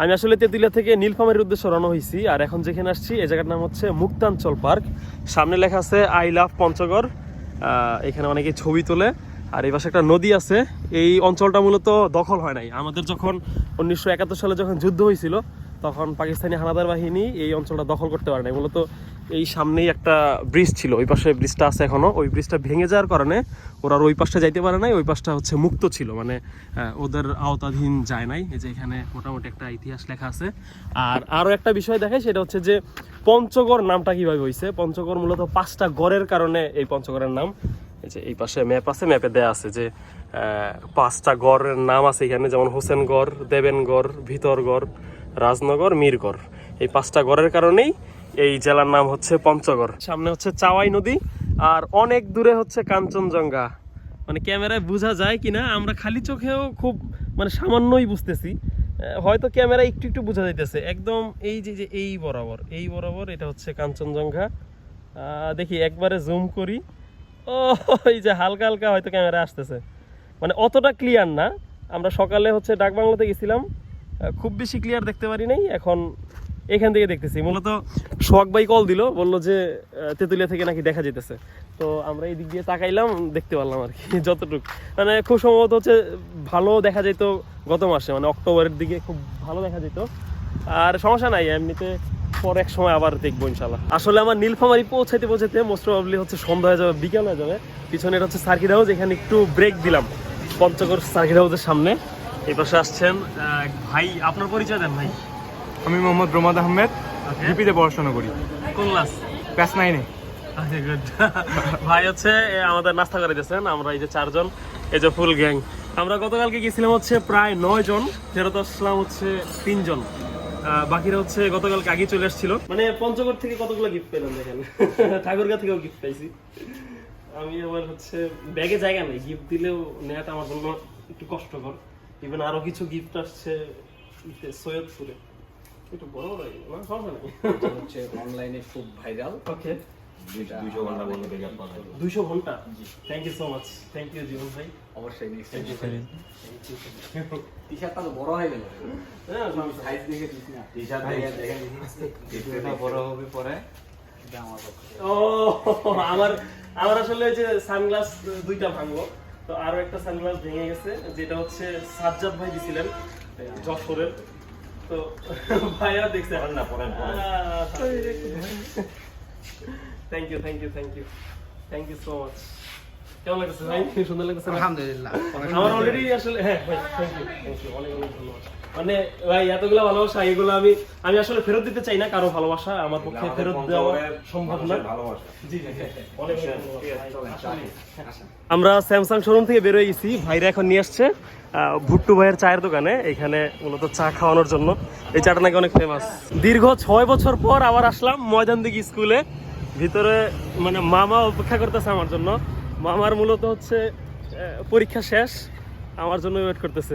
আমি আসলে তেঁতুলিয়া থেকে নীলফামের উদ্দেশ্যে রওনা হয়েছি, আর এখন যেখানে আসছি এই জায়গার নাম হচ্ছে মুক্তাঞ্চল পার্ক। সামনে লেখা আছে, আই লাভ পঞ্চগড়। এখানে অনেকে ছবি তোলে, আর এই পাশে একটা নদী আছে। এই অঞ্চলটা মূলত দখল হয় নাই। আমাদের যখন উনিশশো একাত্তর সালে যখন যুদ্ধ হয়েছিল তখন পাকিস্তানি হানাদার বাহিনী এই অঞ্চলটা দখল করতে পারে নাই। মূলত এই সামনেই একটা ব্রিজ ছিল, ওই পাশে ব্রিজটা আছে এখনও। ওই ব্রিজটা ভেঙে যাওয়ার কারণে ওরা ওই পাশটা যাইতে পারে নাই, ওই পাশটা হচ্ছে মুক্ত ছিল মানে ওদের আওতাধীন যায় নাই। এই যে এখানে মোটামুটি একটা ইতিহাস লেখা আছে। আর আরও একটা বিষয় দেখে সেটা হচ্ছে যে পঞ্চগড় নামটা কীভাবে হয়েছে পঞ্চগড় মূলত পাঁচটা গড়ের কারণে এই পঞ্চগড়ের নাম। এই যে এই পাশে ম্যাপ আছে, ম্যাপে দেয়া আছে যে পাঁচটা গড়ের নাম আছে এখানে, যেমন হোসেনগড়, দেবেনগড়, ভিতরগড় রাজনগর, মিরগড়। এই পাঁচটা গড়ের কারণেই এই জেলার নাম হচ্ছে পঞ্চগড়। সামনে হচ্ছে চাওয়াই নদী আর অনেক দূরে হচ্ছে কাঞ্চনজঙ্ঘা। মানে ক্যামেরায় বোঝা যায় কিনা, আমরা খালি চোখেও খুব মানে সামান্যই বুঝতেছি। হয়তো ক্যামেরা একটু একটু বোঝা যাইতেছে। একদম এই যে যে এই বরাবর এই বরাবর এটা হচ্ছে কাঞ্চনজঙ্ঘা। দেখি একবারে জুম করি। ও এই যে হালকা হালকা হয়তো ক্যামেরা আসতেছে। মানে অতটা ক্লিয়ার না। আমরা সকালে হচ্ছে ডাক বাংলাতে গেছিলাম। খুব বেশি ক্লিয়ার দেখতে পারি নাই। এখন এখান থেকে দেখতেছি। মূলত সোহাগ ভাই কল দিল, বলল যে তেঁতুলিয়া থেকে নাকি দেখা যেতেছে তো আমরা এই দিক দিয়ে তাকাইলাম, দেখতে পারলাম আর কি, যতটুকু। মানে খুব সম্ভবত হচ্ছে ভালো দেখা যেত গত মাসে মানে অক্টোবরের দিকে খুব ভালো দেখা যেত আর সমস্যা নাই, এমনিতে পর এক সময় আবার দেখব ইনশাল্লাহ আসলে আমার নীলফামারি পৌঁছাইতে পৌঁছাইতে মোস্ট প্রবলি হচ্ছে সন্ধ্যা হয়ে যাবে, বিকেল হয়ে যাবে। পিছনে এটা হচ্ছে সার্কিট হাউস, এখানে একটু ব্রেক দিলাম, পঞ্চগড় সার্কিট হাউসের সামনে। এই পাশে আসছেন ভাই আপনার পরিচয় দেন ভাই। আমি মোহাম্মদ রোমাদ আহমেদ. জিপিতে পড়াশোনা করি। কোন ক্লাস? ক্লাস নাইনে আচ্ছা গুড ভাই হচ্ছে আমাদের নাস্তা করে দিয়েছেন আমরা এই যে চারজন এই যে ফুল গ্যাং। আমরা গতকালকে গেছিলাম হচ্ছে প্রায় নয় জন ফেরত আসলাম হচ্ছে তিনজন। বাকিরা হচ্ছে গতকালকে আগে চলে এসেছিল মানে পঞ্চগড় থেকে কতগুলো গিফট পেলাম দেখেন? ঠাকুরগা থেকেও গিফট পাইছি। আমি আমার হচ্ছে ব্যাগে জায়গা নেই গিফট দিলেও নেওয়াটা আমার জন্য একটু কষ্টকর। ইভেন আরও কিছু গিফট আসছে সৈয়দপুরে। একটু বড় লাগে, না হচ্ছে অনলাইনে খুব ভাইরাল ওকে দুইশো ঘণ্টা বন্ধ থেকে আপনার দুইশো ঘণ্টা? Thank you so much thank you জীবন ভাই। অবশ্যই থ্যাংক ইউ টি শার্টটা তো বড় হয়ে গেল। হ্যাঁ, সাইজ দেখে দিস না। টি শার্ট দেখে দেখেন বড় হবে পরে। আমার ও আমার আমার আসলে যে সানগ্লাস দুইটা ভাঙলো। তো আরও একটা সানগ্লাস ভেঙে গেছে যেটা হচ্ছে সাজ্জাদ ভাই দিছিলেন যশোরের। তো ভাইয়া দেখছে না পড়েন পড়েন। Thank you thank you thank you thank you so much কেমন লাগছে ভাই? সুন্দর লাগছে আলহামদুলিল্লাহ। আমার অলরেডি আসলে হ্যাঁ ভাই থ্যাংক ইউ থ্যাংক ইউ অনেক অনেক ধন্যবাদ। মানে ভাই এতগুলো ভালোবাসা এগুলো আমি আমি আসলে ফেরত দিতে চাই না কারও ভালোবাসা। আমার পক্ষে ফেরত দেওয়া সম্ভব না। আমরা স্যামসাং শোরুম থেকে বেরোয় গেছি। ভাইরা এখন নিয়ে আসছে ভুট্টু ভাইয়ের চায়ের দোকানে। এখানে মূলত চা খাওয়ানোর জন্য। এই চাটা নাকি অনেক ফেমাস দীর্ঘ ছয় বছর পর আবার আসলাম ময়দান দিকে স্কুলে ভিতরে মানে মামা অপেক্ষা করতেছে আমার জন্য। মামার মূলত হচ্ছে পরীক্ষা শেষ। আমার জন্য ওয়েট করতেছে।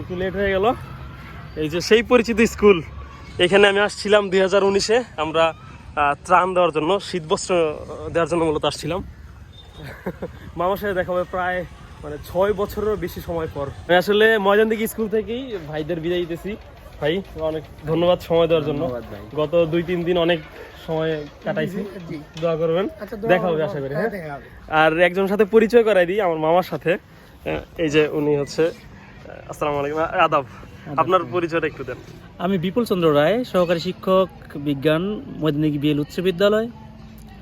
একটু লেট হয়ে গেল। এই যে সেই পরিচিত স্কুল এখানে আমি আসছিলাম দুই হাজার উনিশে আমরা ত্রাণ দেওয়ার জন্য শীতবস্ত্র দেওয়ার জন্য মূলত আসছিলাম। মামার সাথে দেখা হবে প্রায় মানে ছয় বছরেরও বেশি সময় পর। আমি আসলে ময়দান দিকে স্কুল থেকেই ভাইদের বিদায় দিতেছি। ভাই অনেক ধন্যবাদ সময় দেওয়ার জন্য। গত দুই তিন দিন অনেক সময় কাটাইছি। দোয়া করবেন। দেখা হবে আশা করি হ্যাঁ আর একজনের সাথে পরিচয় করাই দিই আমার মামার সাথে। এই যে উনি হচ্ছে আসসালামু আলাইকুম। আদাব আপনার পরিচয়টা একটু দেন। আমি বিপুল চন্দ্র রায় সহকারী শিক্ষক বিজ্ঞান মদিনী বিএল উচ্চ বিদ্যালয়।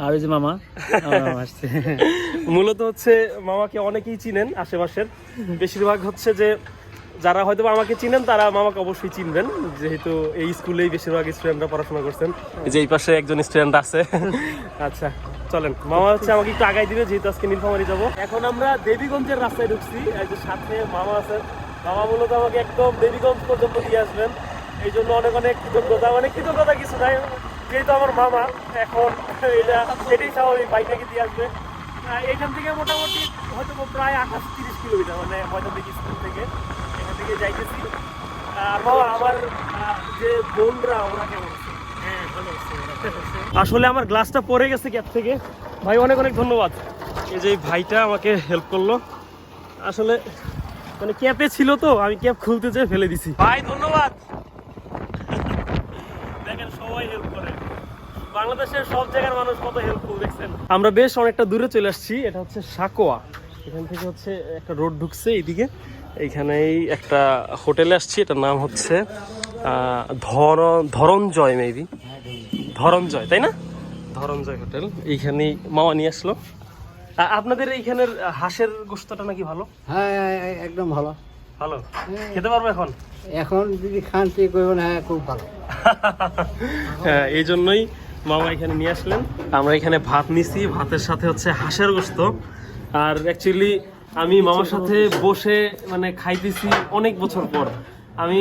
আর ওই যে মামা আসছে। মূলত হচ্ছে মামাকে অনেকেই চিনেন আশেপাশের। বেশিরভাগ হচ্ছে যে যারা হয়তো আমাকে চিনেন তারা মামাকে অবশ্যই চিনবেন। যেহেতু এই স্কুলেই বেশিরভাগ স্টুডেন্টরা পড়াশোনা করছেন। যে এই পাশে একজন স্টুডেন্ট আছে। আচ্ছা চলেন। মামা হচ্ছে আমাকে একটু আগাই দিবে যেহেতু আজকে নীলফামারি যাব। এখন আমরা দেবীগঞ্জের রাস্তায় ঢুকছি। সাথে মামা আছেন মামা মূলত আমাকে একদম দেবীগঞ্জ পর্যন্ত দিয়ে আসবেন। এই জন্য অনেক অনেক কৃতজ্ঞতা মানে কৃতজ্ঞতা কিছু নাই। যেহেতু আমার মামা, এখন এটা, এটাই স্বাভাবিক, বাইকটাকে দিয়ে আসবে। এখান থেকে মোটামুটি হয়তো প্রায় আঠাশ তিরিশ কিলোমিটার মানে হয়তো দেখি স্কুল থেকে এখান থেকে যাইতেছি। আর বাবা, আমার যে বোনরা, ওরা কেমন আছে? আসলে আমার গ্লাসটা পড়ে গেছে ক্যাপ থেকে? ভাই, অনেক অনেক ধন্যবাদ। এই যে ভাইটা আমাকে হেল্প করল। আসলে মানে ক্যাপে ছিল তো আমি ক্যাপ খুলতে যেয়ে ফেলে দিছি। ভাই ধন্যবাদ। দেখেন সবাই হেল্প করে। বাংলাদেশের সব জায়গার মানুষ কত হেল্পফুল দেখছেন? আমরা বেশ অনেকটা দূরে চলে আসছি এটা হচ্ছে সাকোয়া। এখান থেকে হচ্ছে একটা রোড ঢুকছে এইদিকে। এইখানেই একটা হোটেলে আসছি এটার নাম হচ্ছে ধর ধরঞ্জয় মেবি ধরঞ্জয় তাই না? ধরঞ্জয় হোটেল এইখানেই মামা নিয়ে আসলো। আপনাদের এইখানের হাঁসের গোস্তটা নাকি ভালো? হ্যাঁ হ্যাঁ, একদম ভালো। ভালো? খেতে পারব এখন? এখন যদি খান ঠিক করবেন হ্যাঁ খুব ভালো। হ্যাঁ এই জন্যই মামা এখানে নিয়ে আসলেন। আমরা এখানে ভাত নিছি ভাতের সাথে হচ্ছে হাঁসের গোস্ত আর অ্যাকচুয়ালি আমি মামার সাথে বসে মানে খাইতেছি অনেক বছর পর। আমি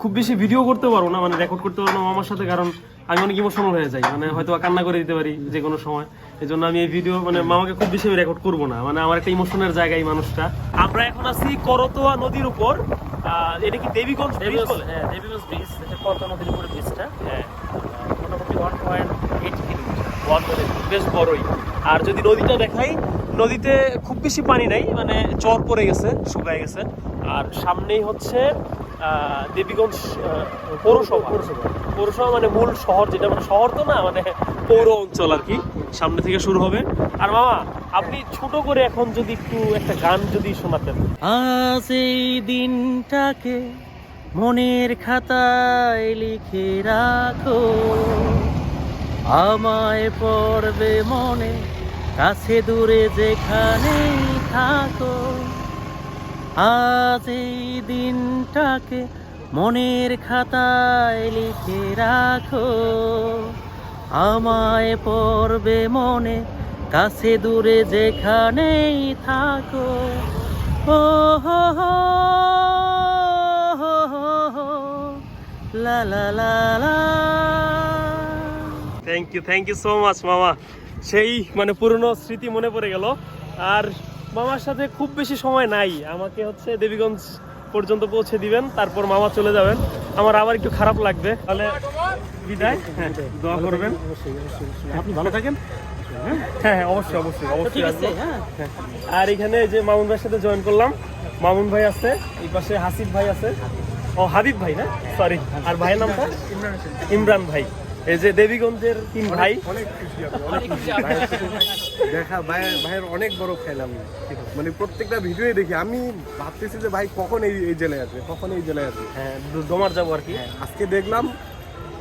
খুব বেশি ভিডিও করতে পারব না মানে রেকর্ড করতে পারব না মামার সাথে কারণ আমি অনেক ইমোশনাল হয়ে যাই মানে হয়তো কান্না করে দিতে পারি যে কোনো সময়। এই জন্য আমি এই ভিডিও মানে মামাকে খুব বেশি রেকর্ড করব না। মানে আমার একটা ইমোশনের জায়গা এই মানুষটা। আমরা এখন আছি করতোয়া নদীর উপর। এটা কি দেবীগঞ্জ ব্রিজ বলে? হ্যাঁ দেবীগঞ্জ ব্রিজ কলকাতা নদীর উপরে ব্রিজটা হ্যাঁ। মোটামুটি ওয়ান পয়েন্ট এইট কিলোমিটার বেশ বড়ই। আর যদি নদীটা দেখাই নদীতে খুব বেশি পানি নাই মানে চর পড়ে গেছে শুকায় গেছে। আর সামনেই হচ্ছে আহ, দেবীগঞ্জ আহ, পৌরসভা। পৌরসভা মানে মূল শহর যেটা মানে শহর তো না মানে পৌর অঞ্চল আর কি। সামনে থেকে শুরু হবে। আর মামা, আপনি ছোট করে এখন যদি একটু একটা গান যদি শোনাতেন। আজ এই দিনটাকে মনের খাতায় লিখে রাখো। আমায় পড়বে মনে, কাছে দূরে যেখানে থাকো। আজ এই দিনটাকে মনের খাতায় লিখে রাখো। আমায় পড়বে মনে, কাছে দূরে যেখানেই থাকো। ও হো হো লা লা লা লা। Thank you thank you so much মামা। সেই মানে পুরনো স্মৃতি মনে পড়ে গেল। আর মামার সাথে খুব বেশি সময় নাই। আমাকে হচ্ছে দেবীগঞ্জ পর্যন্ত পৌঁছে দিবেন তারপর মামা চলে যাবেন। আমার আবার একটু খারাপ লাগবে। তাহলে বিদায়। হ্যাঁ দোয়া করবেন। আপনি ভালো থাকেন? হ্যাঁ হ্যাঁ অবশ্যই অবশ্যই অবশ্যই আসব। হ্যাঁ। আর এখানে যে মামুন ভাইয়ের সাথে জয়েন করলাম। মামুন ভাই আছে এই পাশে হাসিফ ভাই আছে। ও হাবিব ভাই না? সরি আর ভাইয়ের নামটা? ইমরান ভাই। এই যে দেবীগঞ্জের তিন ভাই। অনেক খুশি দেখা ভাইয়ের ভাইয়ের অনেক বড় ফ্যান আমি। মানে প্রত্যেকটা ভিডিওই দেখি। আমি ভাবতেছি যে ভাই কখন এই এই জেলায় আসবে কখন এই জেলায় আসবে। হ্যাঁ দ- ডোমার যাব আর কি। আজকে দেখলাম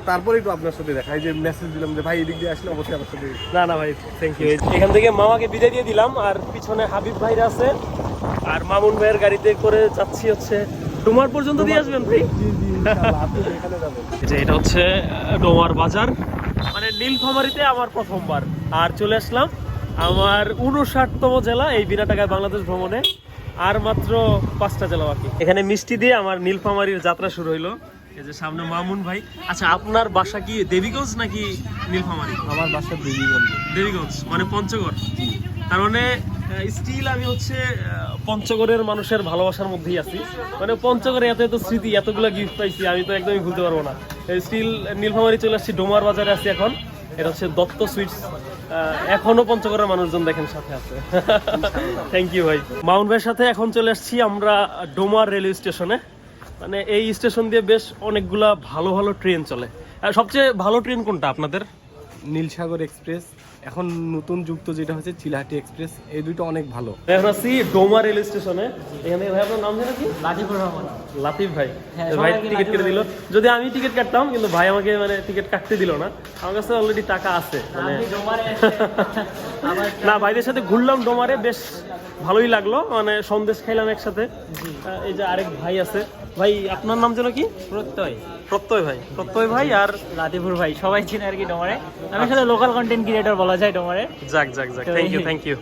তারপরেই তো আপনার সাথে দেখা। এই যে মেসেজ দিলাম যে ভাই এদিক দিয়ে আসলে অবশ্যই আমার সাথে না না ভাই থ্যাংক ইউ এখান থেকে মামাকে বিদায় দিয়ে দিলাম। আর পিছনে হাবিব ভাইরা আছে। আর মামুন ভাইয়ের গাড়িতে করে যাচ্ছি হচ্ছে ডোমার পর্যন্ত দিয়ে আসবেন ভাই? যে এটা হচ্ছে ডোমার বাজার। মানে নীলফামারিতে আমার প্রথমবার। আর চলে আসলাম আমার উনষাটতম জেলা এই বিনা টাকায় বাংলাদেশ ভ্রমণে। আর মাত্র পাঁচটা জেলা বাকি। এখানে মিষ্টি দিয়ে আমার নীলফামারির যাত্রা শুরু হইল। এই যে সামনে মামুন ভাই। আচ্ছা আপনার বাসা কি দেবীগঞ্জ নাকি নীলফামারি? আমার বাসা দেবীগঞ্জ। দেবীগঞ্জ মানে পঞ্চগড়। তার মানে স্টিল আমি হচ্ছে পঞ্চগড়ের মানুষের ভালোবাসার মধ্যেই আছি। মানে পঞ্চগড়ে এত এত স্মৃতি, এতগুলো গিফট পাইছি, আমি তো একদমই ভুলতে পারব না। স্টিল নীলফামারি চলে আসছি, ডোমার বাজারে আছি এখন। এটা হচ্ছে দত্ত সুইটস এখনও পঞ্চগড়ের মানুষজন দেখেন সাথে আছে। থ্যাংক ইউ ভাই। মাউন্ট ভাইয়ের সাথে এখন চলে আসছি আমরা ডোমার রেলওয়ে স্টেশনে। মানে এই স্টেশন দিয়ে বেশ অনেকগুলা ভালো ভালো ট্রেন চলে। সবচেয়ে ভালো ট্রেন কোনটা আপনাদের? নীলসাগর এক্সপ্রেস এখন নতুন যুক্ত যেটা হচ্ছে চিলাহাটি এক্সপ্রেস এই দুটো অনেক ভালো। এখন আছি ডোমা রেল স্টেশনে এখানে ভাই আপনার নাম জানা কি? লাঠিপুর রহমান। লাতিফ ভাই। হ্যাঁ, ভাই টিকিট কেটে দিল। যদি আমি টিকিট কাটতাম কিন্তু ভাই আমাকে মানে টিকিট কাটতে দিল না। আমার কাছে অলরেডি টাকা আছে মানে না ভাইদের সাথে ঘুরলাম ডোমারে বেশ ভালোই লাগল মানে সন্দেশ খাইলাম একসাথে। এই যে আরেক ভাই আছে ভাই আপনার নাম যেন কি? প্রত্যয়। প্রত্যয় ভাই। প্রত্যয় ভাই আর লাতিপুর ভাই সবাই চিনে আর কি ডোমারে। আমি আসলে লোকাল কন্টেন্ট ক্রিয়েটর বলা যায় ডোমারে। যাক যাক যাক। থ্যাংক ইউ থ্যাংক ইউ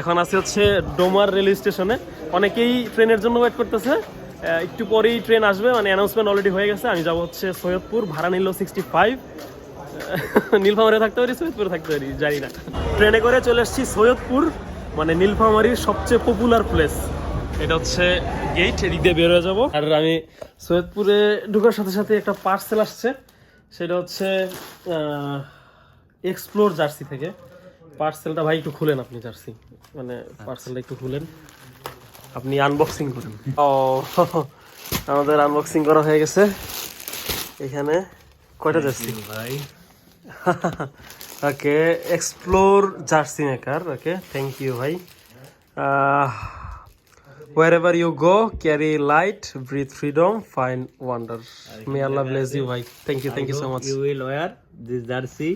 এখন আছে হচ্ছে ডোমার রেল স্টেশনে। অনেকেই ট্রেনের জন্য ওয়েট করতেছে। একটু পরেই ট্রেন আসবে মানে অ্যানাউন্সমেন্ট অলরেডি হয়ে গেছে। আমি যাব হচ্ছে সৈয়দপুর ভাড়া নিল সিক্সটি ফাইভ নীলফামারে থাকতে পারি সৈয়দপুরে থাকতে পারি জানি না। ট্রেনে করে চলে এসেছি সৈয়দপুর মানে নীলফামারির সবচেয়ে পপুলার প্লেস এটা হচ্ছে গেট এদিক দিয়ে বের হয়ে যাব। আর আমি সৈয়দপুরে ঢুকার সাথে সাথে একটা পার্সেল আসছে। সেটা হচ্ছে এক্সপ্লোর জার্সি থেকে। পার্সেলটা ভাই একটু খুলেন আপনি জার্সি মানে পার্সেলটা একটু খুলেন। আপনি আনবক্সিং করেন। ও আমাদের আনবক্সিং করা হয়ে গেছে। এখানে কয়টা জার্সি ভাই। Okay explore jersey maker okay thank you ভাই। Wherever you go carry light breathe freedom fine wonder may Allah bless you ভাই thank you thank you so much you will wear this jersey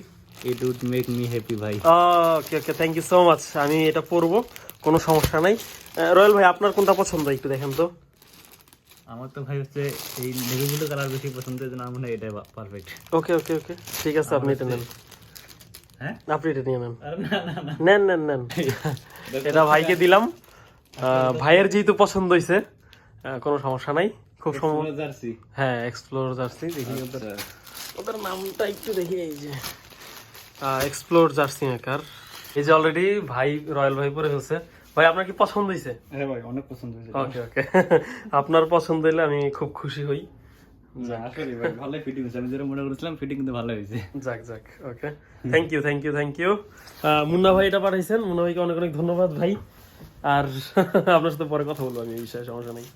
it would make me happy ভাই okay okay thank you so much আমি এটা পরবো কোনো সমস্যা নাই। Royal ভাই আপনার কোনটা পছন্দ? একটু দেখেন তো। আমার তো ভাই হচ্ছে এই নেভি ব্লু কালার বেশি পছন্দ এই জন্য আমার মনে পারফেক্ট ওকে ওকে ওকে ঠিক আছে আপনি এটা নেন। হ্যাঁ? আপনি এটা নিয়ে নেন। নেন নেন নেন। এটা ভাইকে দিলাম। ভাইয়ের যেহেতু পছন্দ হয়েছে কোনো সমস্যা নাই। খুব জার্সি হ্যাঁ এক্সপ্লোর জার্সি দেখি ওদের ওদের নামটা একটু দেখি এই যে। এক্সপ্লোর জার্সি মেকার এই যে অলরেডি ভাই রয়্যাল ভাই পরে হয়েছে ভাই আপনার কি পছন্দ হয়েছে হ্যাঁ ভাই অনেক পছন্দ হয়েছে ওকে ওকে আপনার পছন্দ হলে আমি খুব খুশি হই। ভালো ফিটিং হয়েছে আমি যেটা মনে করেছিলাম ফিটিং কিন্তু ভালো হয়েছে যাক যাক okay thank you thank you thank you Munna ভাই এটা পাঠাইছেন। মুন্না ভাইকে অনেক অনেক ধন্যবাদ ভাই। আর আপনার সাথে পরে কথা বলব আমি এই বিষয়ে সমস্যা নেই।